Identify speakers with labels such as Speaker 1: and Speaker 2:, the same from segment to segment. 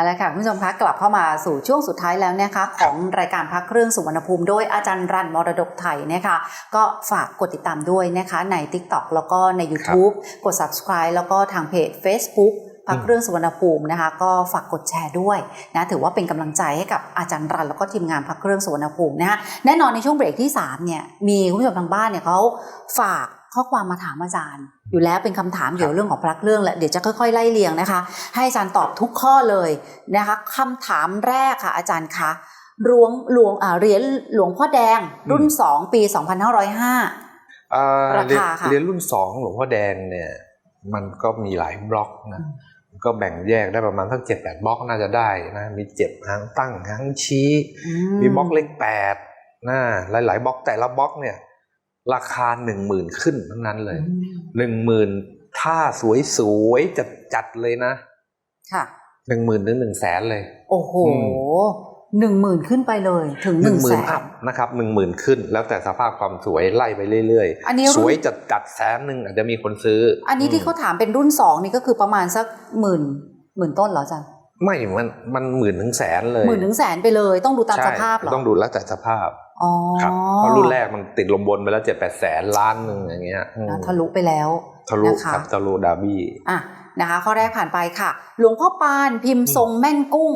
Speaker 1: เอาละค่ะคุณผู้ชมคะกลับเข้ามาสู่ช่วงสุดท้ายแล้วนะคะของรายการพักเครื่องสุวรรณภูมิ โดยอาจารย์รันมรดกไทยนะคะก็ฝากกดติดตามด้วยนะคะใน TikTok แล้วก็ใน YouTube กด subscribe แล้วก็ทางเพจ Facebook พักเครื่องสุวรรณภูมินะคะก็ฝากกดแชร์ด้วยนะถือว่าเป็นกำลังใจให้กับอาจารย์รันแล้วก็ทีมงานพักเครื่องสุวรรณภูมินะคะแน่นอนในช่วงเบรกที่3เนี่ยมีคุณผู้ชมทางบ้านเนี่ยเขาฝาก ข้อความมาถามอาจารย์ อยู่แล้วเป็นคำถามเกี่ยวกับเรื่องของพระเครื่องแหละเดี๋ยวจะค่อยๆไล่เรียงนะคะ ให้อาจารย์ตอบทุกข้อเลยนะคะคำถามแรกค่ะ อาจารย์คะหลวงหลวงอ่าเหรียญหลวงพ่อแดงรุ่น2ปี2505
Speaker 2: อ่า
Speaker 1: รา
Speaker 2: เรียน
Speaker 1: คาค่ะ
Speaker 2: เรียนรุ่นสองหลวงพ่อแดงเนี่ยมันก็มีหลายบล็อกนะก็แบ่งแยกได้ประมาณสักเจ็ดแปดบล็อกน่าจะได้นะมีเจ็ดหางตั้งหางชี้
Speaker 1: อื
Speaker 2: มีบล็อกเลขแปดนะหลายๆบล็อกแต่ละบล็อกเนี่ย ราคาหนึ่งหมื่นขึ้นทั้งนั้นเลย
Speaker 1: อืม
Speaker 2: หนึ่งหมื่นถ้าสวยๆจัดจัดๆเลยนะ
Speaker 1: ค่ะ
Speaker 2: หนึ่งหมื่นถึงหนึ่งแสนเลย
Speaker 1: โอ้โห
Speaker 2: อื
Speaker 1: หนึ่งหมื่นขึ้นไปเลย ถึง
Speaker 2: ห
Speaker 1: ห
Speaker 2: นึ่
Speaker 1: นึ่
Speaker 2: ง
Speaker 1: ง
Speaker 2: ห
Speaker 1: แส
Speaker 2: มื่น
Speaker 1: น
Speaker 2: อัพนะครับหนึ่งหมื่นขึ้น แล้วแต่สภาพความสวยไล่ไปเรื่อย
Speaker 1: อันนี้
Speaker 2: ๆส
Speaker 1: รุ่
Speaker 2: วย
Speaker 1: น
Speaker 2: จัดจัดๆแสนหนึ่งอาจจะมีคนซื้อ
Speaker 1: อันนี้ที่
Speaker 2: ม
Speaker 1: เขาถามเป็นรุ่น2นี่ก็คือประมาณสักหมื่นหมื่นต้นเหรออาจารย์
Speaker 2: ไม่มันมันหมื่นถึงแสนเลย
Speaker 1: หมื่นถึงแสนไปเลยต้องดูตาม
Speaker 2: ใช่
Speaker 1: สภาพเหรอ
Speaker 2: ต้องดูแล้วแต่สภาพ
Speaker 1: อ๋อ
Speaker 2: ครับเพราะรุ่นแรกมันติดลมบนไปแล้วเจ็ดแปดแสนล้านหนึ่งอย่างเงี้ยอืม
Speaker 1: นะทะลุไปแล้ว
Speaker 2: ทะลุ
Speaker 1: นะคะ
Speaker 2: ครับทะลุดาบี้
Speaker 1: อะนะคะ ข้อแรกผ่านไปค่ะ หลวงพ่อปานพิมพ์ทรงแม่นกุ้ง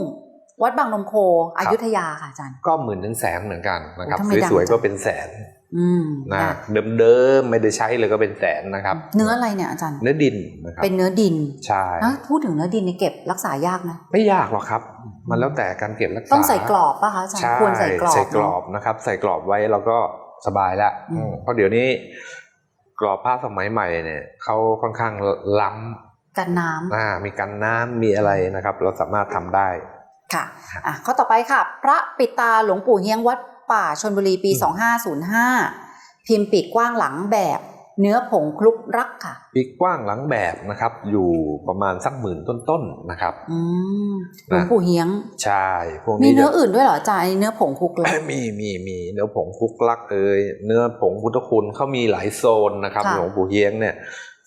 Speaker 1: วัดบางนมโคอยุธยาค่ะอาจารย์
Speaker 2: ก็หมื่นถึงแสนเหมือนกันนะครับ
Speaker 1: โอ้ทำไมดัง
Speaker 2: สวย
Speaker 1: จัง
Speaker 2: ๆก็เป็นแสน
Speaker 1: อืม
Speaker 2: นะ
Speaker 1: นะ
Speaker 2: เดิมๆไม่ได้ใช้เลยก็เป็นแสนนะครับ
Speaker 1: เนื้ออะไรเนี่ยอาจารย์
Speaker 2: เนื้อดินนะครับ
Speaker 1: เป็นเนื้อดิน
Speaker 2: ใช่
Speaker 1: นะพูดถึงเนื้อดินเนี่ยเก็บรักษายากนะ
Speaker 2: ไม่ยากหรอกครับ มันแล้วแต่การเก็บรักษา
Speaker 1: ต้องใส่กรอบป่ะคะอาจารย์
Speaker 2: ใช่
Speaker 1: ควรใส่กรอบ
Speaker 2: ใส่กรอ
Speaker 1: เน
Speaker 2: บนะครับ ใส่กรอบไว้เราก็สบายละ
Speaker 1: อืม
Speaker 2: อืมเพราะเดี๋ยวนี้ กรอบผ้าสมัยใหม่เนี่ยเขาค่อนข้างล้ำาะ
Speaker 1: กันน้ำ
Speaker 2: อ่ามีกันน้ำมีอะไรนะครับ เราสามารถทำได้
Speaker 1: ค่ะอะข้อต่อไปค่ะ พระปิดตาหลวงปู่เฮียงวัด ป่าชนบุรีปี
Speaker 2: อืม
Speaker 1: 2505 พิมพ์ปีกกว้างหลังแบบ เนื้อผงคลุกรักค่ะ
Speaker 2: ปีกกว้างหลังแบบนะครับ อยู่ประมาณสักหมื่นต้นๆนะครับ
Speaker 1: อืมหลวงปู่เฮียง
Speaker 2: ใช่พวก
Speaker 1: มี
Speaker 2: นี้
Speaker 1: เนื้อ
Speaker 2: จะ
Speaker 1: อื่นด้วยเหรออาจารย์เนื้อผงคลุกรัก
Speaker 2: มีมีมีเนื้อผงคุกลักเอยเนื้อผงพุทธคุณเขามีหลายโซนนะครับ
Speaker 1: ค่ะ
Speaker 2: หลวงปู่เฮียงเนี่ย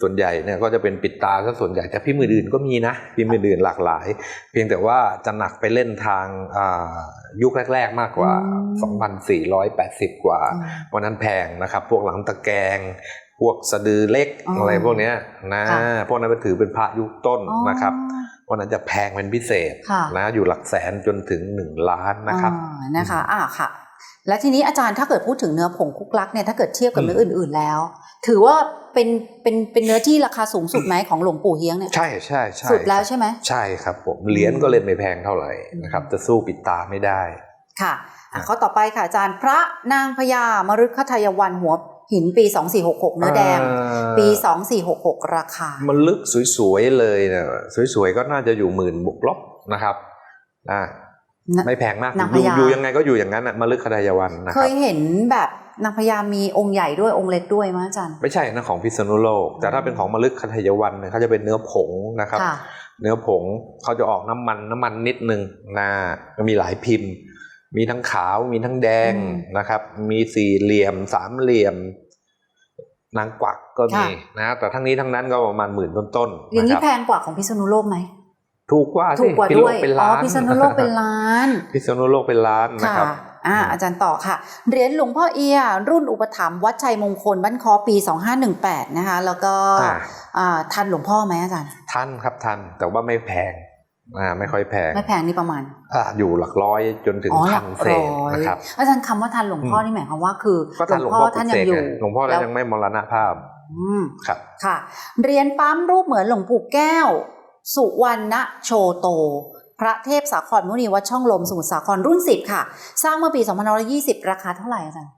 Speaker 2: ส่วนใหญ่เนี่ยก็จะเป็นปิดตาซะส่วนใหญ่แต่พี่มืออื่นก็มีนะพี่มืออื่นหลากหลาย เพียงแต่ว่าจะหนักไปเล่นทางอ่ายุคแรก ๆ มากกว่า 2,480 กว่า
Speaker 1: อืม
Speaker 2: วันนั้นแพงนะครับ พวกหลังตะแกรงพวกสะดือเล็ก
Speaker 1: อ๋ออ
Speaker 2: อะไรพวกเนี้ยนะ
Speaker 1: ค่ะ
Speaker 2: พวกนั้นเป็นถือเป็นพระยุคต้น
Speaker 1: อ๋อ
Speaker 2: นะครับวันนั้นจะแพงเป็นพิเศษ
Speaker 1: ค่ะ
Speaker 2: นะอยู่หลักแสนจนถึง 1 ล้านนะครับ
Speaker 1: อ่านะคะอ่าค่ะ และทีนี้อาจารย์ถ้าเกิดพูดถึงเนื้อผงคลุกรักเนี่ยถ้าเกิดเทียบกับ
Speaker 2: อืม
Speaker 1: เนื้ออื่น ๆแล้ว ถือว่าเป็นเป็นเป็นเนื้อที่ราคาสูงสุดไหมของหลวงปู่เฮียงเนี่ย
Speaker 2: ใช่ใช่ใช่
Speaker 1: สุดแล้วใช่ไหม
Speaker 2: ใช่ครับผมเหรียญก็เล่นไม่แพงเท่าไหร่นะครับจะสู้ปิดตาไม่ได้
Speaker 1: ค่ะอะ
Speaker 2: ครับ
Speaker 1: ข้อต่อไปค่ะอาจารย์พระนางพญามฤคทายวันหัวหินปี 2466 เนื้อแดง
Speaker 2: อ่า
Speaker 1: ปี 2466 ราคา
Speaker 2: มันลึกสวยๆเลยเนี่ยสวยๆก็น่าจะอยู่หมื่นบวกลบนะครับอ่า
Speaker 1: นะ
Speaker 2: ไม่แพงมาก
Speaker 1: นาง
Speaker 2: อยู่
Speaker 1: พญา
Speaker 2: อยู่ยังไงก็อยู่อย่างนั้นน่ะมลึกคดายวันนะ
Speaker 1: เค
Speaker 2: ครับ
Speaker 1: ยเห็นแบบนางพญามีองค์ใหญ่ด้วยองค์เล็กด้วยมั้ยอาจารย์
Speaker 2: ไม่ใช่นะของพิษณุโลก แต่ถ้าเป็นของมลึกคดายวันเนี่ยเขาจะเป็นเนื้อผงนะครับ
Speaker 1: ค่ะ
Speaker 2: เนื้อผงเขาจะออกน้ำมันน้ำมันนิดนึงนะก็มีหลายพิมพ์ มีทั้งขาวมีทั้งแดง
Speaker 1: อืม
Speaker 2: นะครับ มีสี่เหลี่ยมสามเหลี่ยม นางกวักก็มี
Speaker 1: ค่ะ
Speaker 2: นะแต่ทั้งนี้ทั้งนั้นก็ประมาณหมื่นต้นๆ
Speaker 1: อย่าง
Speaker 2: นะ
Speaker 1: นี้
Speaker 2: ครับ
Speaker 1: แพงกว่าของพิษณุโลกไหม
Speaker 2: ถูกกว่า
Speaker 1: ถู
Speaker 2: สิ
Speaker 1: กกว่า
Speaker 2: พิษณุ
Speaker 1: ด้วย
Speaker 2: โลเป็น
Speaker 1: อ๋อ
Speaker 2: ล้าน
Speaker 1: พิษณุโลกเป็นล้าน
Speaker 2: พิษณุโลกเป็นล้านนะ
Speaker 1: ค่ะ
Speaker 2: ครับ
Speaker 1: อ่า
Speaker 2: อืม
Speaker 1: อาจารย์ต่อค่ะ เหรียญหลวงพ่อเอีย รุ่นอุปถัมภ์วัดชัยมงคลบ้านคอปี 2518 นะคะ แล้วก็
Speaker 2: อ่า
Speaker 1: อ่าทันหลวงพ่อไหมอาจารย์
Speaker 2: ทันครับทันแต่ว่าไม่แพงอ่าไม่ค่อยแพง
Speaker 1: ไม่แพงนี่ประมาณ
Speaker 2: อ่าอยู่หลักร้อยจนถึง
Speaker 1: อ๋อห
Speaker 2: พั
Speaker 1: ลั
Speaker 2: น
Speaker 1: ก
Speaker 2: เศ
Speaker 1: ร้
Speaker 2: ษ
Speaker 1: อย
Speaker 2: นะครับ
Speaker 1: อาจารย์คำว่าทันหลวงพ่อ
Speaker 2: อืม
Speaker 1: นี่หมายความว่าคือ
Speaker 2: ก็ทันหลวงพ่อ
Speaker 1: ท่าน
Speaker 2: ปลุ
Speaker 1: ยั
Speaker 2: ก
Speaker 1: ง
Speaker 2: เส
Speaker 1: อกยู่
Speaker 2: ไงหลวงพ่อ
Speaker 1: แล้
Speaker 2: ท่านยังไม่มรณภาพ
Speaker 1: อืม
Speaker 2: ครับ
Speaker 1: ค่ะเหรียญปั๊มรูปเหมือนหลวงปู่แก้ว สุวรรณโชโต พระเทพสาครมุนีวัดช่องลมสมุทรสาครรุ่นสิบค่ะ สร้างเมื่อปี2520 ราคาเท่าไหร่อาจารย์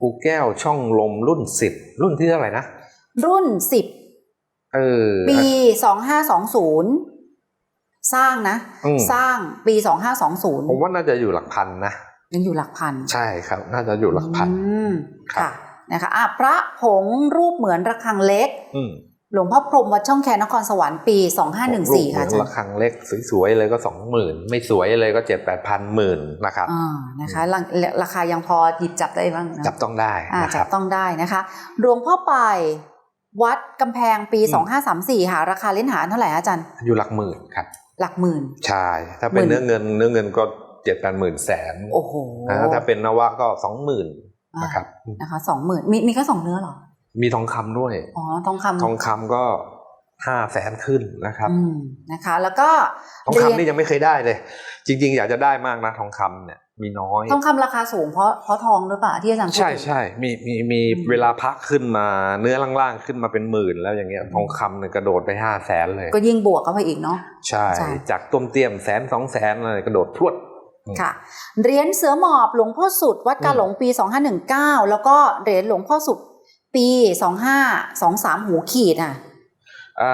Speaker 2: ปูแก้วช่องลมรุ่นสิบรุ่นที่เท่าไหร่นะ
Speaker 1: รุ่นสิบ
Speaker 2: เออ
Speaker 1: ปีสองห้าสองศูนย์สร้างนะ
Speaker 2: อืม
Speaker 1: สร้างปีสองห้าสองศูนย์
Speaker 2: ผมว่าน่าจะอยู่หลักพันนะ
Speaker 1: ยังอยู่หลักพัน
Speaker 2: ใช่ครับ น่าจะอยู่หลักพัน
Speaker 1: อืม
Speaker 2: ครับ
Speaker 1: ค่ะนะคะอะพระผงรูปเหมือนระฆังเล็ก
Speaker 2: อืม
Speaker 1: หลวงพ่อพรหมวัดช่องแคนครสวรรค์ปี 2514 ค่ะอาจาร
Speaker 2: ระ
Speaker 1: ย์
Speaker 2: ฆังเล็กสวยๆเลยก็สองหมื่นไม่สวยเลยก็เจ็ดแปดพันหมื่นนะครับ
Speaker 1: อ่านะคะราราคายังพอหยิบจับได้บ้างนะ
Speaker 2: จับต้องได้
Speaker 1: อ่า
Speaker 2: นะค
Speaker 1: จั
Speaker 2: รั
Speaker 1: บบต้องได้นะคะหลวงพ่อไปายวัดกำแพงปี
Speaker 2: อืม
Speaker 1: 2534 ค่ะ ราคาเล่นหาเท่าไหร่อาจารย์
Speaker 2: อยู่หลักหมื่นครับ
Speaker 1: หลักหมื่น
Speaker 2: ใช่ ถ้าเป็น
Speaker 1: หมื่น
Speaker 2: เนื้อเงินเนื้อเงินก็เจ็ดแปดหมื่นแสน
Speaker 1: โอ้โห
Speaker 2: นะถ้าเป็นนวะก็สองหมื่น
Speaker 1: อ่า
Speaker 2: นะครับ
Speaker 1: นะคะสองหมื่นมีมีแค่สองเนื้อเหรอ
Speaker 2: มีทองคำด้วย
Speaker 1: อ๋อ ทองคำ
Speaker 2: ทองคำก็ห้าแสนขึ้นนะครับ
Speaker 1: อืมนะคะ แล้วก็
Speaker 2: ทอง
Speaker 1: เหรียญ
Speaker 2: คำนี่ยังไม่เคยได้เลย จริง ๆ อยากจะได้มากนะทองคำเนี่ยมีน้อย
Speaker 1: ทองคำราคาสูงเพราะเพราะทองหรือเปล่าที่อาจารย์พูด
Speaker 2: ใช่
Speaker 1: ถึง
Speaker 2: ใช่มีมีมี
Speaker 1: อืม
Speaker 2: เวลาพักขึ้นมาเนื้อล่างๆขึ้นมาเป็นหมื่น แล้วอย่างเงี้ยทองคำเนี่ยกระโดดไปห้าแสนเลย
Speaker 1: ก็ยิ่งบวกเข้าไปอีกเนาะ
Speaker 2: ใช่
Speaker 1: ใช่
Speaker 2: จากต้มเตี้ยมแสนสองแสนอะไรกระโดดพรวดอืม
Speaker 1: ค่ะเหรียญเสือหมอบหลวงพ่อสุดวัดกา
Speaker 2: อืม
Speaker 1: หลงปี 2519 แล้วก็เหรียญหลวงพ่อสุด ปี2523หูขีดอะ
Speaker 2: อ่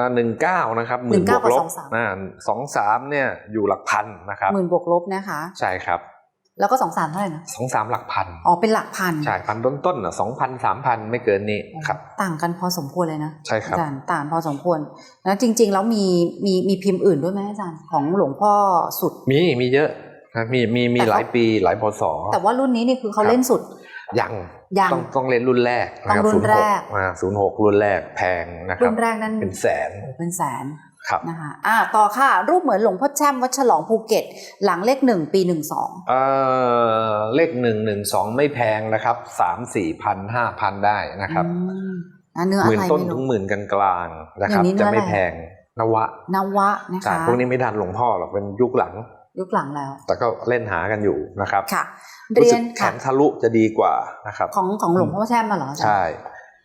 Speaker 2: าหนึ่งเก้านะครับหมื่น
Speaker 1: 19
Speaker 2: บวกลบ
Speaker 1: กับ23
Speaker 2: อ่าสองสามเนี่ยอยู่หลักพันนะครับ
Speaker 1: หมื่นบวกลบนะคะ
Speaker 2: ใช่ครับ
Speaker 1: แล้วก็23เท่าไหร่นะ
Speaker 2: สองสามหลักพัน
Speaker 1: อ๋อ เป็นหลักพัน
Speaker 2: ใช่ พันต้นๆอะสองพันสามพันไม่เกินนี้ครับ
Speaker 1: ต่างกันพอสมควรเลยนะ
Speaker 2: ใช่ครับ
Speaker 1: อาจารย์ต่างพอสมควร แล้วจริง ๆ แล้วมีมีมีพิมพ์อื่นด้วยไหมอาจารย์ของหลวงพ่อสุด
Speaker 2: มีมีเยอะครับมีมีมี
Speaker 1: แต่เขา
Speaker 2: หลายปีหลายพศ
Speaker 1: แต่ว่ารุ่นนี้นี่คือเขา
Speaker 2: ครับ
Speaker 1: เล่นสุด
Speaker 2: ยัง
Speaker 1: ยัง
Speaker 2: ต้องต้องเล่นรุ่นแรกนะครั
Speaker 1: ต้องรุ่นแรก
Speaker 2: ศูนย์หอ่าศูนย์หกรุ่นแรกแพงนะครั
Speaker 1: รุ่
Speaker 2: บ
Speaker 1: นแรกนั้น
Speaker 2: เป็นแสน
Speaker 1: เป็นแสน
Speaker 2: ครับ
Speaker 1: นะคะอ่าต่อค่ะ รูปเหมือนหลวงพ่อแช่มวัดฉลองภูเก็ต หลังเลขหนึ่งปีหนึ่งสอง
Speaker 2: เอ่อเลขหนึ่งหนึ่งสองไม่แพงนะครับสามสี่พันห้าพันได้นะครับ
Speaker 1: นะเนื้อ
Speaker 2: ห
Speaker 1: อะ
Speaker 2: มื่น
Speaker 1: ไร
Speaker 2: ต้น
Speaker 1: ไม่
Speaker 2: ถึ
Speaker 1: รู้
Speaker 2: งหมื่นกลางๆนะครับ
Speaker 1: อย่างนี้เนื้
Speaker 2: จะ
Speaker 1: ออะไร
Speaker 2: ไม่แพงนวะ
Speaker 1: นวะนะ
Speaker 2: ใช่
Speaker 1: คะ
Speaker 2: พวกนี้ไม่ทันหลวงพ่อหรอกเป็นยุคหลัง
Speaker 1: ยุคหลังแล้ว
Speaker 2: แต่ก็เล่นหากันอยู่นะครับ
Speaker 1: ค่ะ
Speaker 2: รู้
Speaker 1: เรี
Speaker 2: สึ
Speaker 1: ย
Speaker 2: ก
Speaker 1: น
Speaker 2: แข
Speaker 1: ค่ะ
Speaker 2: นทะลุจะดีกว่านะครับ
Speaker 1: ของของหลวงพ่อแช่มมาเหรออาจารย์
Speaker 2: ใช่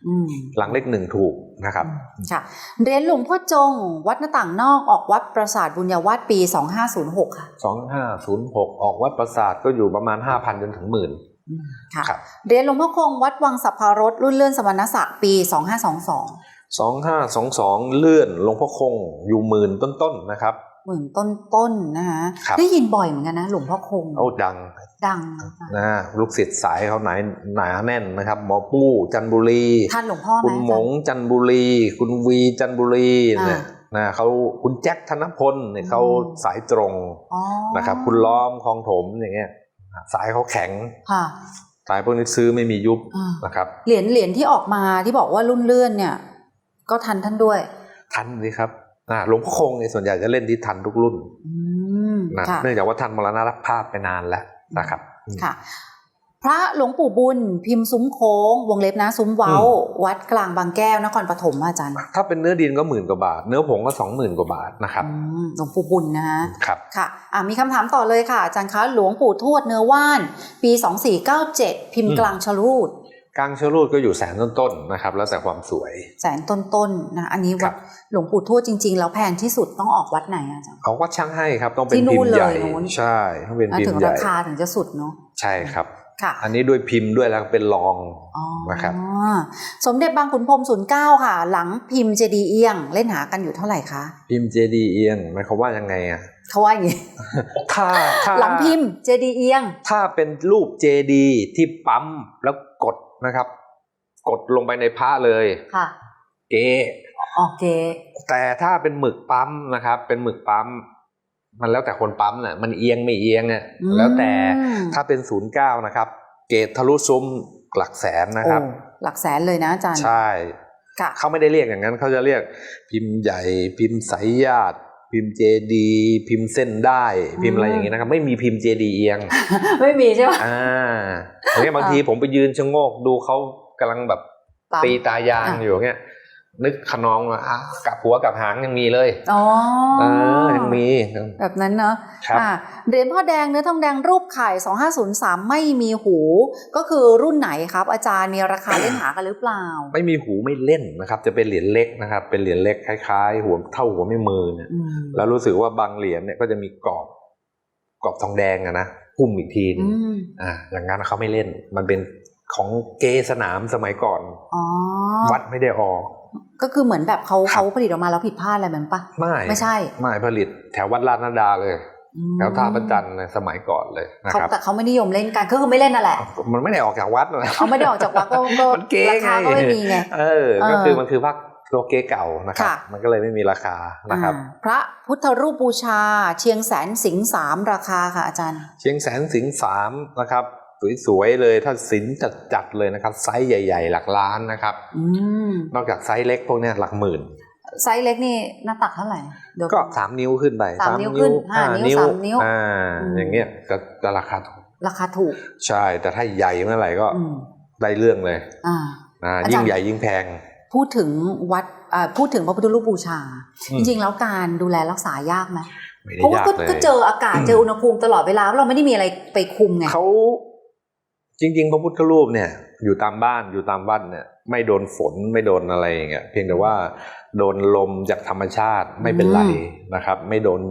Speaker 1: อืม
Speaker 2: หลังเลขหนึ่งถูกนะครับ
Speaker 1: ค่ะเหรียญหลวงพ่อจง วัดหน้าต่างนอกออกวัดปราสาทบุญญาวาสปี 2506 ค่ะ
Speaker 2: สองห้าศูนย์หกออกวัดประสาทก็อยู่ประมาณห้าพันจนถึงหมื่น
Speaker 1: อืมค่ะ
Speaker 2: ครับ
Speaker 1: เหรียญหลวงพ่อคงวัดวังสัพพารสรุ่นเลื่อนสมณศักดิ์ปี 2522
Speaker 2: สองห้าสองสองเลื่อนหลวงพ่อคงอยู่หมื่นต้นๆนะครับ
Speaker 1: หมื่นต้นต้นๆนะคะ
Speaker 2: ครับ
Speaker 1: ได้ยินบ่อยเหมือนกันนะ หลวงพ่อคง
Speaker 2: เอาดัง
Speaker 1: ดังนะคะ
Speaker 2: นะลูกศิษย์สายเขาไหนหนาแน่นนะครับ หมอปู้จันทบุรี
Speaker 1: ท่านหลวงพ่อไหม
Speaker 2: คุณหมง
Speaker 1: อาจารย์
Speaker 2: จันทบุรี คุณวีจันทบุรีเนี่ย
Speaker 1: อ่า
Speaker 2: นะเขาคุณแจ็คธนพลเนี่ยเขา
Speaker 1: อืม
Speaker 2: สายตรง
Speaker 1: อ๋อ
Speaker 2: นะครับ คุณล้อมคลองถมอย่างเงี้ยสายเขาแข็ง
Speaker 1: ค่ะ
Speaker 2: สายพวกนี้ซื้อไม่มียุบ
Speaker 1: อ่า
Speaker 2: นะครับ
Speaker 1: เหรียญเหรียญที่ออกมาที่บอกว่ารุ่นเลื่อนเนี่ย ก็ทันท่านด้วย
Speaker 2: ทันสิครับ อ่าหลวงพ่อคงเนี่ยส่วนใหญ่จะเล่นที่ทันทุกรุ่น
Speaker 1: อืม
Speaker 2: นะ
Speaker 1: ค่ะ
Speaker 2: เนื่องจากว่าท่านมรณภาพไปนานแล้วนะครับ
Speaker 1: ค่ะ พระหลวงปู่บุญพิมพ์ซุ้มโค้ง วงเล็บนะ ซุ้มเว้า วัดกลางบางแก้วนครปฐมอาจารย์
Speaker 2: ถ้าเป็นเนื้อดินก็หมื่นกว่าบาท เนื้อผงก็สองหมื่นกว่าบาทนะครับ
Speaker 1: อืมหลวงปู่บุญนะฮะ
Speaker 2: ครับ
Speaker 1: ค่ะอะมีคำถามต่อเลยค่ะอาจารย์คะหลวงปู่ทวดเนื้อว่าน ปี 2497 พิมพ์
Speaker 2: อืม
Speaker 1: กลางชะรูด
Speaker 2: กลางเชอรูดก็อยู่แสนต้นๆนะครับ แล้วแต่ความสวย
Speaker 1: แสนต้นๆนะอันนี้
Speaker 2: ครั
Speaker 1: วัด
Speaker 2: บ
Speaker 1: หลวงปู่ทวดจริง ๆ แล้วแพงที่สุดต้องออกวัดไหนอะอาจารย์
Speaker 2: เขาก็ช่างให้ครับ ต้องเป็น
Speaker 1: ที่นู่
Speaker 2: พิม
Speaker 1: น
Speaker 2: พ์ใหญ่
Speaker 1: เลยนู้น
Speaker 2: ใช่ต้องเป็น
Speaker 1: อะ
Speaker 2: พิม
Speaker 1: ถึง
Speaker 2: พ์ให
Speaker 1: รา
Speaker 2: ญ่
Speaker 1: คาถึงจะสุดเนาะ
Speaker 2: ใช่ครับ
Speaker 1: ค่ะ
Speaker 2: อันนี้ด้วยพิมพ์ด้วยแล้วเป็นรอง
Speaker 1: อ๋อ
Speaker 2: นะครับ
Speaker 1: สมเด็จบางขุนพรหม09ค่ะ หลังพิมพ์เจดีย์เอียง เล่นหากันอยู่เท่าไหร่คะ
Speaker 2: พิมพ์เจดีเอียงหมายความว่ายังไงอะ
Speaker 1: เขาว่าอย่างนี้
Speaker 2: ถ้าถ้า
Speaker 1: หลังพิมพ์เจดีย์เอียง
Speaker 2: ถ้าเป็นรูปเจดีที่ปั๊มแล้วกด นะครับ กดลงไปในพระเลย
Speaker 1: ค่ะ
Speaker 2: เก๊
Speaker 1: โอเค
Speaker 2: แต่ถ้าเป็นหมึกปั๊มนะครับ เป็นหมึกปั๊ม มันแล้วแต่คนปั๊มน่ะมันเอียงไม่เอียงอะ
Speaker 1: อืม
Speaker 2: แล้วแต่ถ้าเป็นศูนย์เก้านะครับ เกรดทะลุซุ้มหลักแสนนะครับ
Speaker 1: โอ้หลักแสนเลยนะอาจารย์
Speaker 2: ใช่
Speaker 1: ค่ะ
Speaker 2: เขาไม่ได้เรียกอย่างนั้นเขาจะเรียกพิมพ์ใหญ่พิมพ์สายญาติ พิมพ์เจดีพิมพ์เส้นได้ พิมพ์อะไรอย่างนี้นะครับ ไม่มีพิมพ์เจดีเอียง
Speaker 1: ไม่มีใช่ไหม
Speaker 2: อ่าอย่างเงี้ยบางทีผมไปยืนชะโงกดูเขากำลังแบบ
Speaker 1: ปั๊ม
Speaker 2: ตีตายาง
Speaker 1: อะ
Speaker 2: อยู่เงี้ย นึกขนองว่าอะกลับหัวกลับหางยังมีเลย
Speaker 1: อ๋อ
Speaker 2: เออยังมี
Speaker 1: แบบนั้นเนาะ
Speaker 2: ครับ
Speaker 1: อะเหรียญพ่อแดงเนื้อทองแดงรูปไข่ 2503 ไม่มีหู ก็คือรุ่นไหนครับ อาจารย์มีราคาเล่นหากันหรือเปล่า
Speaker 2: ไม่มีหูไม่เล่นนะครับ จะเป็นเหรียญเล็กนะครับ เป็นเหรียญเล็กคล้ายๆ หัวเท่าหัวไม่มือเนี่ย
Speaker 1: อืม
Speaker 2: แล้วรู้สึกว่าบางเหรียญเนี่ยก็จะมีกรอบกรอบทองแดงอะนะหุ้มอีกทีหนึ
Speaker 1: อื
Speaker 2: ง
Speaker 1: ม
Speaker 2: อ่าอย่างนั้นเขาไม่เล่นมันเป็นของเกสนามสมัยก่อน
Speaker 1: อ๋อ
Speaker 2: วัดไม่ได้ออก
Speaker 1: ก็คือเหมือนแบบเขา
Speaker 2: ครับ
Speaker 1: เขาผลิตออกมาแล้วผิดพลาดอะไรแบบนั้นปะ
Speaker 2: ไม่
Speaker 1: ไม่ใช่
Speaker 2: ไม่ผลิตแถววัดลาดนาดาเลย
Speaker 1: อืม
Speaker 2: แถวท่าประจันในสมัยก่อนเลยนะ
Speaker 1: เขา
Speaker 2: ครับ
Speaker 1: แต่เขาไม่นิยมเล่นกันก็คือไม่เล่นนั่นแหละ
Speaker 2: มันไม่ได้ออกจากวัดนะ
Speaker 1: เอาไม่ได้ออกจากวัดก็ก็
Speaker 2: มันเก๋
Speaker 1: ราคาก็ไม่มีไง
Speaker 2: เออ
Speaker 1: เออ
Speaker 2: ก็คือมันคือพระโลเกเก่านะครับ
Speaker 1: ค่ะ
Speaker 2: มันก็เลยไม่มีราคานะครับ
Speaker 1: อ่าพระพุทธรูปบูชา เชียงแสนสิงห์สามราคาค่ะอาจารย์
Speaker 2: เชียงแสนสิงห์สามนะครับ สวยๆเลยถ้าสินจัดๆเลยนะครับ ไซส์ใหญ่ ๆ หลักล้านนะครับ
Speaker 1: อืม
Speaker 2: นอกจากไซส์เล็กพวกเนี้ยหลักหมื่น
Speaker 1: ไซส์เล็กนี่หน้าตักเท่าไหร่เดี๋ยว
Speaker 2: ก็สามนิ้วขึ้นไป
Speaker 1: สามนิ้วขึ้นห้านิ้วสามนิ้ว
Speaker 2: อ่า
Speaker 1: อืม
Speaker 2: อย่างเงี้ยจะจะราคาถูก
Speaker 1: ราคาถูก
Speaker 2: ใช่แต่ถ้าใหญ่เมื่อไหร่ก็
Speaker 1: อืม
Speaker 2: ได้เรื่องเลย
Speaker 1: อ่า
Speaker 2: นะ
Speaker 1: อาจารย์
Speaker 2: ยิ่งใหญ่ยิ่งแพง
Speaker 1: พูดถึงวัดอ่าพูดถึงพระพุทธรูปบูชา
Speaker 2: อืม
Speaker 1: จริงๆ แล้วการดูแลรักษายากไหม
Speaker 2: ไม่
Speaker 1: เพ
Speaker 2: ได้
Speaker 1: ราะว่ายา
Speaker 2: ก
Speaker 1: ก็
Speaker 2: เลย
Speaker 1: ก็เจออากาศเจออุณหภูมิตลอดเวลาเราไม่ได้มีอะไรไปคุมไง
Speaker 2: เขา จริง ๆ พระพุทธรูปเนี่ยอยู่ตามบ้านอยู่ตามวัดเนี่ยไม่โดนฝนไม่โดนอะไรอย่างเงี้ยเพียงแต่ว่าโดนลมจากธรรมชาติไม่เป็นไรนะครับ ไม่โดน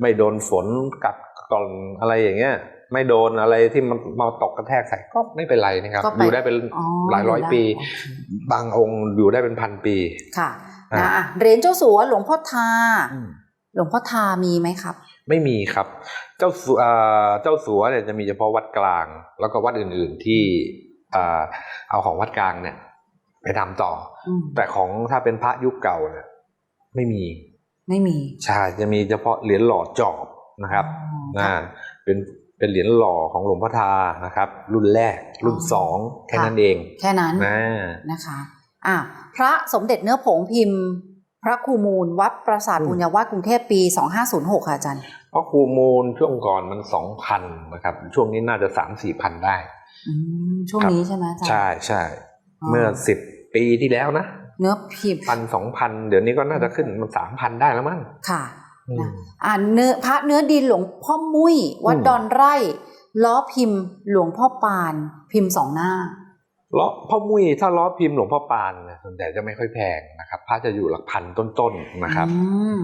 Speaker 2: ไม่โดนฝนกัดกร่อนอะไรอย่างเงี้ยไม่โดนอะไรที่มันมาตกกระแทกใส่ก็ไม่เป็นไรนะครับ
Speaker 1: ก็ไป
Speaker 2: อยู่ได้เป็น
Speaker 1: อ๋อ
Speaker 2: หลายร้อย
Speaker 1: ได้
Speaker 2: ปี
Speaker 1: โอเค
Speaker 2: บางองค์อยู่ได้เป็นพันปี
Speaker 1: ค่ะ
Speaker 2: อ่า
Speaker 1: นะอะเหรียญเจ้าสัวหลวงพ่อทา หลวงพ่อทามีไหมครับ
Speaker 2: ไม่มีครับ เจ้าสัวเอ่อเจ้าสัวเนี่ยจะมีเฉพาะวัดกลาง แล้วก็วัดอื่น ๆที่เอ่อเอาของวัดกลางเนี่ย ไปทำต่อ
Speaker 1: อืม
Speaker 2: แต่ของถ้าเป็นพระยุคเก่าเนี่ย ไม่มี
Speaker 1: ไม่มี
Speaker 2: ใช่จะมีเฉพาะเหรียญหล่อจอบนะครับ
Speaker 1: อ๋อ
Speaker 2: นะเป็นเป็นเหรียญหล่อของหลวงพ่อทานะครับ รุ่นแรก รุ่น
Speaker 1: อ๋อ
Speaker 2: สองแค่
Speaker 1: ค่ะ
Speaker 2: นั้นเอง
Speaker 1: แค่นั้น
Speaker 2: นะ
Speaker 1: นะคะอะพระสมเด็จเนื้อผงพิมพ์ พระครูมูลวัดปราสาทบุญญาวาสกรุงเทพปี 2506 ค่ะอาจารย์
Speaker 2: เพราะครูมูลช่วงก่อนมันสองพันนะครับ ช่วงนี้น่าจะสามสี่พันได้
Speaker 1: อืมช่วงนี้ใช่ไหมอาจารย์
Speaker 2: ใช่ใช่เมื่อสิบปีที่แล้วนะ
Speaker 1: เนื้อพิมพ์
Speaker 2: พันสองพันเดี๋ยวนี้ก็น่าจะขึ้นมันสามพันได้แล้วมั้ง
Speaker 1: ค่ะ
Speaker 2: อืม
Speaker 1: อ่าเนื้อพระเนื้อดินหลวงพ่อมุ้ยวัด
Speaker 2: อืม
Speaker 1: ดอนไร่ล้อพิมพ์หลวงพ่อปาน พิมพ์สองหน้า
Speaker 2: ล้อพ่อมุ้ยถ้าล้อพิมพ์หลวงพ่อปานเนี่ยส่วนใหญ่จะไม่ค่อยแพงนะครับพระจะอยู่หลักพันต้นๆนะครับ
Speaker 1: อืม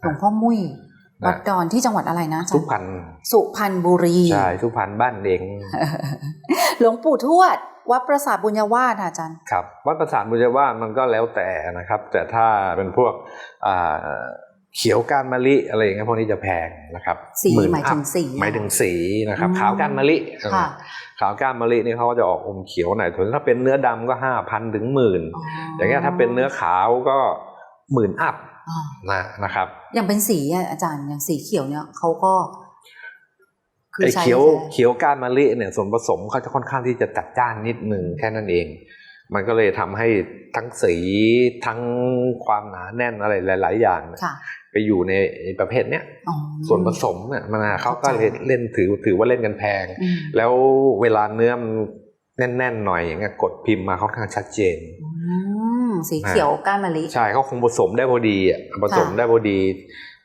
Speaker 1: หลวงพ่อมุ้ย
Speaker 2: นะ
Speaker 1: วัดดอนที่จังหวัดอะไรนะอาจาร
Speaker 2: สุ
Speaker 1: ย์
Speaker 2: พรรณ
Speaker 1: สุพรรณบุรี
Speaker 2: ใช่สุพรรณบ้านเด็ง
Speaker 1: หลวงปู่ทวด วัดปราสาทบุญญาวาสค่ะอาจารย์
Speaker 2: ครับวัดประสานบุญว่าสมันก็แล้วแต่นะครับ แต่ถ้าเป็นพวกอ่าเขียวก้านมะลิอะไรอย่างเงี้ยพวกนี้จะแพงนะครับ
Speaker 1: สี
Speaker 2: น
Speaker 1: หมายถึง
Speaker 2: อัพ
Speaker 1: สี
Speaker 2: หมายถึงสีนะครับ
Speaker 1: อืม
Speaker 2: ขาวก้านมะลิ
Speaker 1: ค่ะ
Speaker 2: ขาวก้านมะลินี่เขาก็จะออกอมเขียวหน่อยส่วนถ้าเป็นเนื้อดำก็ห้าพันถึงหมื่นอย่างเงี้ยถ้าเป็นเนื้อขาวก็หมื่นอัพ
Speaker 1: อ่า
Speaker 2: นะนะครับ
Speaker 1: อย่างเป็นสีอะอาจารย์อย่างสีเขียวเนี่ยเขาก็คือ
Speaker 2: ไอ้
Speaker 1: ใช้
Speaker 2: เขียว
Speaker 1: ใช้
Speaker 2: เขียวก้านมะลิเนี่ยส่วนผสมเขาจะค่อนข้างที่จะจัดจ้านนิดหนึ่งแค่นั้นเอง มันก็เลยทำให้ทั้งสีทั้งความหนาแน่นอะไรหลาย ๆ อย่างเนี่ย
Speaker 1: ค่ะ
Speaker 2: ไปอยู่ในประเภทเนี้ย
Speaker 1: อ๋อ
Speaker 2: ส่วนผสมเนี่ยมันอะเขาก็เล่นเล่นถือถือว่าเล่นกันแพง
Speaker 1: อืม
Speaker 2: แล้วเวลาเนื้อมันแน่น ๆ หน่อยอย่างเงี้ยกดพิมพ์มาค่อนข้างชัดเจน
Speaker 1: อืม สีเขียวก้านมะลิ
Speaker 2: ใช่เขาคงผสมได้พอดีอะผสมได้พอดี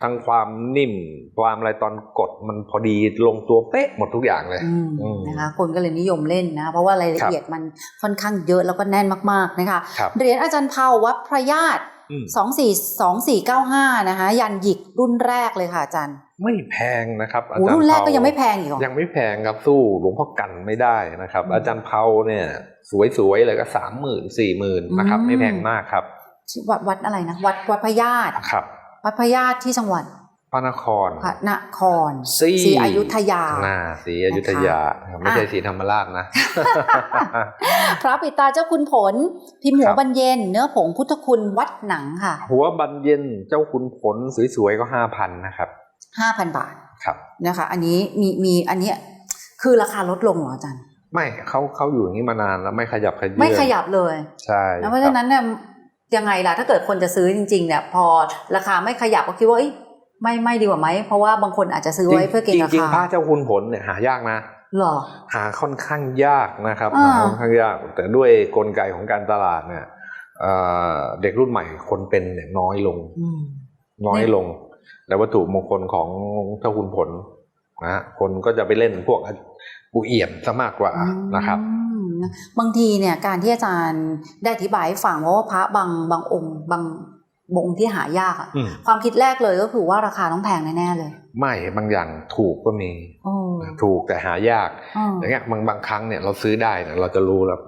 Speaker 2: ทั้งความนิ่มความอะไรตอนกดมันพอดีลงตัวเป๊ะหมดทุกอย่างเลย
Speaker 1: อืม
Speaker 2: อืม
Speaker 1: นะคะคนก็เลยนิยมเล่นนะ เพราะว่ารายละเอียดมันค่อนข้างเยอะแล้วก็แน่นมากๆนะคะ
Speaker 2: ครับ
Speaker 1: เหรียญอาจารย์เผาวัดพระญาติ
Speaker 2: อืม
Speaker 1: สองสี่สองสี่เก้าห้านะคะยันหยิกรุ่นแรกเลยค่ะอาจารย์
Speaker 2: ไม่แพงนะครับอา
Speaker 1: โอ้
Speaker 2: จารย์
Speaker 1: รุ่นแรก
Speaker 2: เผา
Speaker 1: ก็ยังไม่แพงอีกเหรอ
Speaker 2: ยังไม่แพงครับสู้หลวงพ่อกันไม่ได้นะครับ
Speaker 1: อืม
Speaker 2: อาจารย์เผาเนี่ย สวยๆเลยก็สามหมื่นสี่หมื่นนะครับ
Speaker 1: อืม
Speaker 2: ไม่แพงมากครับ
Speaker 1: ชื่อวัดวัดอะไรนะวัดวัดพระญาติ
Speaker 2: ครับ
Speaker 1: วัดพระญาติที่จังหวัด
Speaker 2: พระนคร
Speaker 1: พระนคร
Speaker 2: ศรี
Speaker 1: ศรีอยุธยา
Speaker 2: น่าศรีอยุธยานะครับไม่ใช่ศรีธรรมราชนะ
Speaker 1: พระปิดตาเจ้าคุณผล พิมพ์หั
Speaker 2: ควรับ
Speaker 1: บรรเย็น เนื้อผงพุทธคุณวัดหนังค่ะ
Speaker 2: หัวบันเย็นเจ้าคุณผลสวยๆก็ห้าพันนะครับ
Speaker 1: ห้าพันบาท
Speaker 2: ครับ
Speaker 1: นะคะ อันนี้มีมีอันเนี้ยคือราคาลดลงเหรออาจารย์
Speaker 2: ไม่เขาเขาอยู่อย่างนี้มานานแล้วไม่ขยับขยื่น
Speaker 1: ไม่ขยับเลย
Speaker 2: ใช่
Speaker 1: แล้วเพราะฉะนั้นเนี่ยยังไงล่ะถ้าเกิดคนจะซื้อจริงๆเนี่ยพอราคาไม่ขยับก็คิดว่าเอ้ยไม่ไม่ดีกว่าไหมเพราะว่าบางคนอาจจะซื้อ
Speaker 2: จริง
Speaker 1: ไว้เพื่อเก็งรา
Speaker 2: จริง
Speaker 1: คา
Speaker 2: ๆพระเจ้าคุณผลเนี่ยหายากนะ
Speaker 1: หรอ
Speaker 2: หาค่อนข้างยากนะครับ
Speaker 1: อ่า
Speaker 2: หาค่อนข้างยาก แต่ด้วยกลไกของการตลาดเนี่ยเอ่อเด็กรุ่นใหม่คนเป็นเนี่ยน้อยลง
Speaker 1: อืม
Speaker 2: น้อยลง แล้ววัตถุมงคลของเจ้าคุณผลนะฮะคนก็จะไปเล่นพวกปูเอี่ยมซะมากกว่านะครับ
Speaker 1: อืมบางทีเนี่ยการที่อาจารย์ได้อธิบายให้ฟังว่าพระบางบางองค์ บางองค์ที่หายากอะ
Speaker 2: อืม
Speaker 1: ความคิดแรกเลยก็คือว่าราคาต้องแพงแน่ๆเลย
Speaker 2: ไม่บางอย่างถูกก็มี
Speaker 1: โอ้
Speaker 2: ถูกแต่หายาก
Speaker 1: อ๋อ
Speaker 2: อย่างเงี้ยบางบางครั้งเนี่ยเราซื้อได้เนี่ยเราจะรู้แล้ว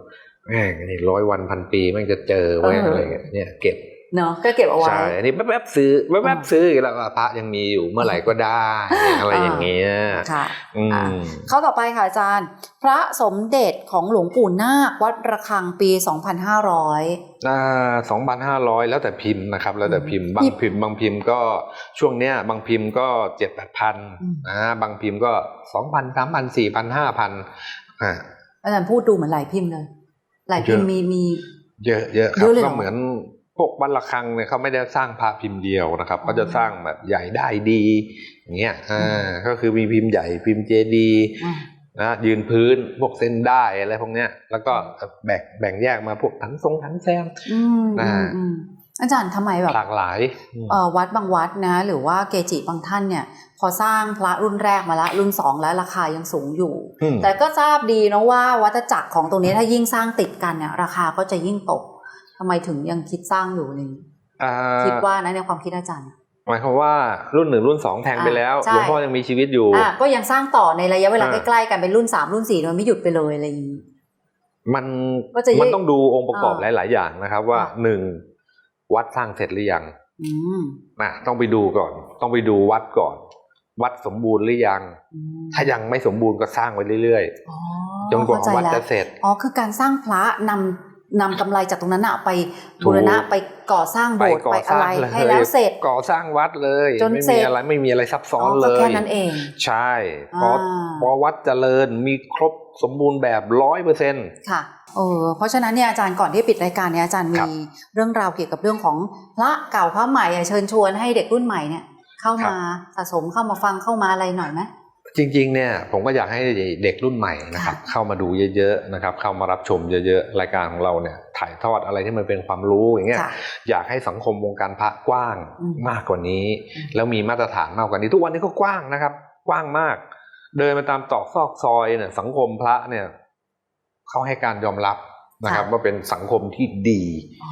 Speaker 2: แม่งนี่ร้อยวันพันปีแม่งจะเจอไว้ยอะไรเงี้ยเนี่ยเก็บ
Speaker 1: เนาะก็เก็บเอาไว้
Speaker 2: ใช่อันนี้แป๊บๆซื้อแป๊บๆซื้อแล้วก็พระยังมีอยู่เมื่อไหร่ก็ได้อะไรอย่างเงี้ย
Speaker 1: ค่ะ
Speaker 2: อื
Speaker 1: อะ
Speaker 2: ม
Speaker 1: เข้าต่อไปค่ะอาจารย์ พระสมเด็จของหลวงปู่นาควัดระฆังปี 2500
Speaker 2: อ่าสองพันห้าร้อยแล้วแต่พิมพ์นะครับ แล้วแต่พิมพ์บางพิมพ์บางพิมพ์ก็ช่วงเนี้ยบางพิมพ์ก็เจ็ดแปดพัน
Speaker 1: อืม
Speaker 2: นะบางพิมพ์ก็สองพันสามพันสี่พันห้าพันอ่า
Speaker 1: อาจารย์พูดดูเหมือนหลายพิมพ์เลย หลายพิมพ์
Speaker 2: เยอะ
Speaker 1: มีมี
Speaker 2: เยอะเยอะค
Speaker 1: เย
Speaker 2: รับ
Speaker 1: อะเลยเหรอ
Speaker 2: ก็เหมือน พวกวัดระฆังเนี่ยเขาไม่ได้สร้างพระพิมพ์เดียวนะครับ
Speaker 1: อ๋อ
Speaker 2: เขาจะสร้างแบบใหญ่ได้ดีอย่างเงี้ยอ่าก็คือมีพิมพ์ใหญ่พิมพ์เจดีย์
Speaker 1: อ่า
Speaker 2: นะยืนพื้นพวกเส้นได้อะไรพวกเนี้ย แล้วก็แบ่งแบ่งแยกมาพวกถังทรงถังแซม
Speaker 1: อืม
Speaker 2: นะ
Speaker 1: อืมอืมอาจารย์ทำไมแบบ
Speaker 2: หลากหลายอืม
Speaker 1: เอ่อวัดบางวัดนะหรือว่าเกจิบางท่านเนี่ย พอสร้างพระรุ่นแรกมาละรุ่นสองแล้วราคายังสูงอยู่
Speaker 2: อืม
Speaker 1: แต่ก็ทราบดีนะว่าวัฏจักรของตรงนี้ถ้ายิ่งสร้างติดกันเนี่ยราคาก็จะยิ่งตก ทำไมถึงยังคิดสร้างอยู่เลย
Speaker 2: อ่า
Speaker 1: คิดว่านะในความคิดอาจารย์
Speaker 2: หมายความว่ารุ่นหนึ่งรุ่นสองแทงไปแล้ว
Speaker 1: อ่าใช่
Speaker 2: หลวงพ่อยังมีชีวิตอยู่
Speaker 1: อะก็ยังสร้างต่อในระยะเวลา
Speaker 2: อ่า
Speaker 1: ใกล้ๆกันเป็นรุ่นสามรุ่นสี่โดยไม่หยุดไปเลยอะไรอย่างนี้
Speaker 2: มัน
Speaker 1: ก็จะยิ่ง
Speaker 2: มันต้องดูองค์ประกอบ
Speaker 1: อ่า
Speaker 2: หลาย ๆ อย่างนะครับว่า
Speaker 1: อ่า
Speaker 2: หนึ่งวัดสร้างเสร็จหรือยัง
Speaker 1: อืม
Speaker 2: นะต้องไปดูก่อน ต้องไปดูวัดก่อน วัดสมบูรณ์หรือยัง
Speaker 1: อืม
Speaker 2: ถ้ายังไม่สมบูรณ์ก็สร้างไว้เรื่อย
Speaker 1: อ๋อ
Speaker 2: ๆจนกว่า
Speaker 1: เข้ใจ
Speaker 2: วัด
Speaker 1: แล้ว
Speaker 2: จะเสร็จ
Speaker 1: อ๋อคือการสร้างพระนำ นำกำไรจากตรงนั้นอะไป
Speaker 2: ถูก
Speaker 1: บูรณะไปก่อสร้างโบสถ์
Speaker 2: ไปก่อ
Speaker 1: ไปอะไร
Speaker 2: สร้างเลย
Speaker 1: ให้แล้วเสร็จ
Speaker 2: ก่อสร้างวัดเลย
Speaker 1: จน
Speaker 2: ไม่
Speaker 1: เสร็
Speaker 2: มี
Speaker 1: จ
Speaker 2: อะไรไม่มีอะไรซับซ้อน
Speaker 1: ก็
Speaker 2: เลย
Speaker 1: แค่นั้นเอง
Speaker 2: ใช่พอ
Speaker 1: อ่า
Speaker 2: พอวัดเจริญมีครบสมบูรณ์แบบร้อยเปอร์เซ็นต์
Speaker 1: ค่ะเออเพราะฉะนั้นเนี่ยอาจารย์ก่อนที่ปิดรายการเนี่ยอาจารย์
Speaker 2: ครั
Speaker 1: มี
Speaker 2: บ
Speaker 1: เรื่องราวเกี่ยวกับเรื่องของพระเก่าพระใหม่อะเชิญชวนให้เด็กรุ่นใหม่เนี่ยเข้ามาสะสมเข้ามาฟังเข้ามาอะไรหน่อยไหม
Speaker 2: จริงๆเนี่ยผมก็อยากให้เด็กรุ่นใหม่นะครับเข้ามาดูเยอะๆนะครับเข้ามารับชมเยอะๆรายการของเราเนี่ยถ่ายทอดอะไรที่มันเป็นความรู้อย่างเงี้ย
Speaker 1: ค่ะ
Speaker 2: อยากให้สังคมวงการพระกว้าง
Speaker 1: อืม
Speaker 2: มากกว่านี้
Speaker 1: อืม
Speaker 2: แล้วมีมาตรฐานมากกว่านี้ ทุกวันนี้ก็กว้างนะครับ กว้างมาก เดินไปตามตอกซอกซอยเนี่ยสังคมพระเนี่ยเขาให้การยอมรับ นะครับว่าเป็นสังคมที่ดี
Speaker 1: อ๋อ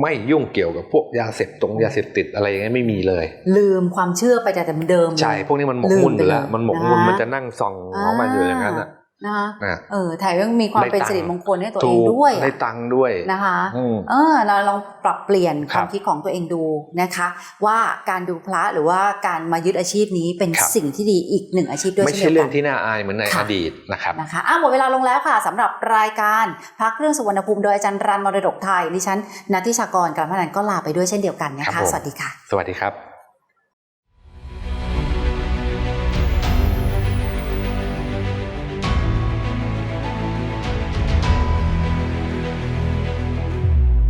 Speaker 2: ไม่ยุ่งเกี่ยวกับพวกยาเสพตรงยาเสพติดอะไรอย่างเงี้ยไม่มีเลย
Speaker 1: ลืมความเชื่อไปแต่เดิมๆ
Speaker 2: ใช่
Speaker 1: เลย
Speaker 2: พวกนี้มันหมกมุ่นอยู่แล้ว
Speaker 1: ลืมไปเลย
Speaker 2: มันหมกมุ่น
Speaker 1: นะ
Speaker 2: มันจะนั่งส่องของมันอยู่อย่างนั้นอะ
Speaker 1: นะคะ
Speaker 2: นะ
Speaker 1: เออแถมยังมีความ
Speaker 2: ได้
Speaker 1: เป็น
Speaker 2: ตังค์
Speaker 1: สิริมงคลให้ตัวเอ
Speaker 2: ถู
Speaker 1: ง
Speaker 2: ก
Speaker 1: ด้วย
Speaker 2: ได้
Speaker 1: อะ
Speaker 2: ตังค์ด้วย
Speaker 1: นะคะ
Speaker 2: อืม
Speaker 1: เออเราลองปรับเปลี่ยน
Speaker 2: ค
Speaker 1: ครับวามคิดของตัวเองดูนะคะ ว่าการดูพระหรือว่าการมายึดอาชีพนี้เป็น
Speaker 2: ครับ
Speaker 1: สิ่งที่ดีอีกหนึ่งอาชีพด้วย
Speaker 2: ไม่
Speaker 1: เช่น
Speaker 2: ใช่
Speaker 1: เดียว
Speaker 2: เรื่
Speaker 1: กั
Speaker 2: อง
Speaker 1: น
Speaker 2: ที่น่าอายเหมือนใน
Speaker 1: ค่ะ
Speaker 2: อดีตนะครับ
Speaker 1: นะคะอะหมดเวลาลงแล้วค่ะสำหรับรายการพักเครื่องสุวรรณภูมิโดยอาจารย์รันมรดกไทยดิฉันนัทธิชากรกลางพนันก็ลาไปด้วยเช่นเดียวกันนะ
Speaker 2: ครั
Speaker 1: คะ
Speaker 2: บผม
Speaker 1: สวัสดีค่ะ
Speaker 2: สวัสดีครับ